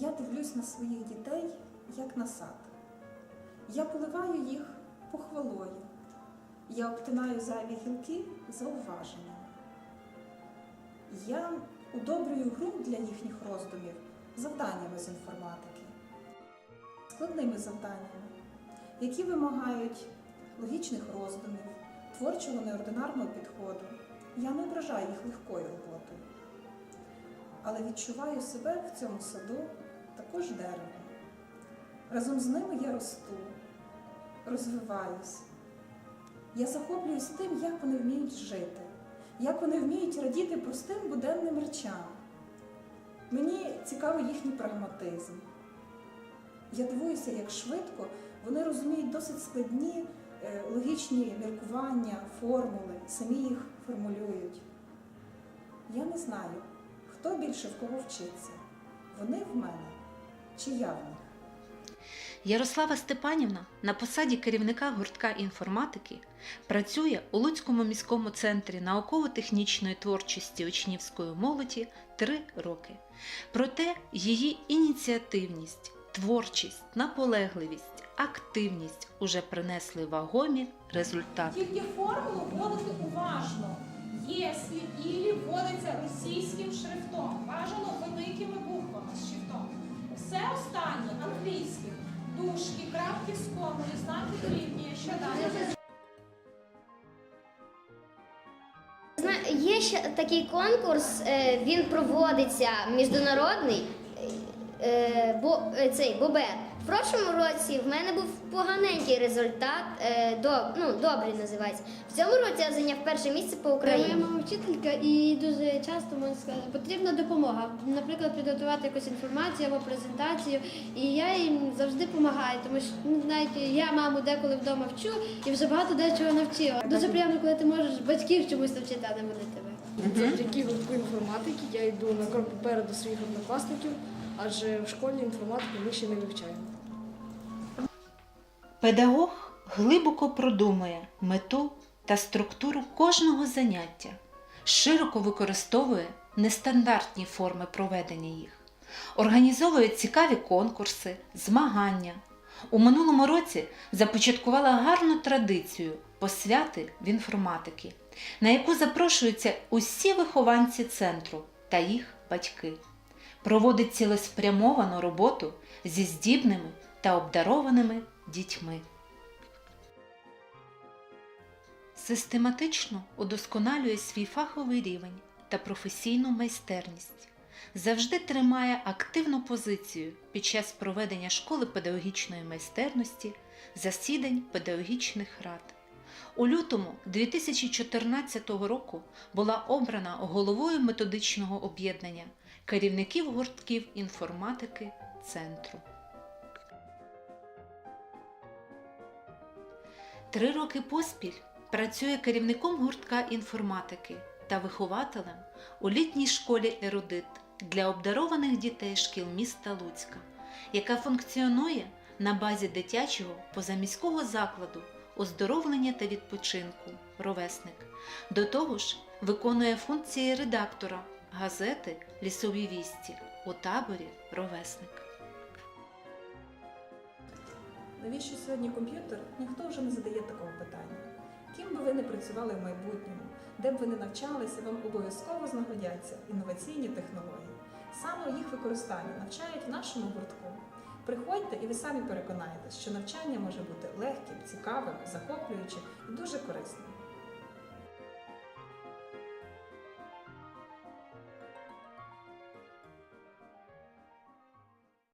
Я дивлюсь на своїх дітей як на сад. Я поливаю їх похвалою. Я обтинаю зайві гілки зауваженнями. Я удобрюю ґрунт для їхніх роздумів завданнями з інформатики, складними завданнями, які вимагають логічних роздумів, творчого неординарного підходу. Я не ображаю їх легкою роботою, але відчуваю себе в цьому саду також деревом. Разом з ними я росту, розвиваюсь. Я захоплююсь тим, як вони вміють жити, як вони вміють радіти простим буденним речам. Мені цікавий їхній прагматизм. Я дивуюся, як швидко вони розуміють досить складні е, логічні міркування, формули, самі їх формулюють. Я не знаю, хто більше в кого вчиться. Вони в мене чи я в них. Ярослава Степанівна на посаді керівника гуртка інформатики працює у Луцькому міському центрі науково-технічної творчості учнівської молоді три роки. Проте її ініціативність, творчість, наполегливість, активність уже принесли вагомі результати. Тільки формулу вводити уважно. Єслі ілі вводиться російським шрифтом, бажано великими буквами Є ще такий конкурс, е, він проводиться міжнародний. Е, Бо е, цей Бобер. В прошлому році в мене був поганенький результат. е, До, ну, добрий називається. В цьому році я зайняв перше місце по Моя Україні. мама вчителька і дуже часто можна сказати, потрібна допомога. Наприклад, підготувати якусь інформацію або презентацію. І я їм завжди допомагаю, тому що ну, знаєте, я маму деколи вдома вчу і вже багато дечого навчила. Дуже приємно, коли ти можеш батьків чомусь навчити, а не вони тебе. Завдяки гуртку інформатики я йду на крок попереду своїх однокласників, адже в школі інформатику ми ще не вивчаємо. Педагог глибоко продумує мету та структуру кожного заняття, широко використовує нестандартні форми проведення їх, організовує цікаві конкурси, змагання. У минулому році започаткувала гарну традицію посвяти в інформатики, на яку запрошуються усі вихованці центру та їх батьки. Проводить цілеспрямовану роботу зі здібними та обдарованими дітьми. Систематично удосконалює свій фаховий рівень та професійну майстерність. Завжди тримає активну позицію під час проведення школи педагогічної майстерності, засідань педагогічних рад. У лютому 2014 року була обрана головою методичного об'єднання керівників гуртків інформатики центру. Три роки поспіль працює керівником гуртка інформатики та вихователем у літній школі Ерудит для обдарованих дітей шкіл міста Луцька, яка функціонує на базі дитячого позаміського закладу оздоровлення та відпочинку Ровесник. До того ж, виконує функції редактора газети Лісові вісті у таборі Ровесник. Навіщо сьогодні комп'ютер? Ніхто вже не задає такого питання. Ким би ви не працювали в майбутньому, де б ви не навчалися, вам обов'язково знагодяться інноваційні технології. Саме їх використанні навчають в нашому гуртку. Приходьте і ви самі переконаєтесь, що навчання може бути легким, цікавим, захоплюючим і дуже корисним.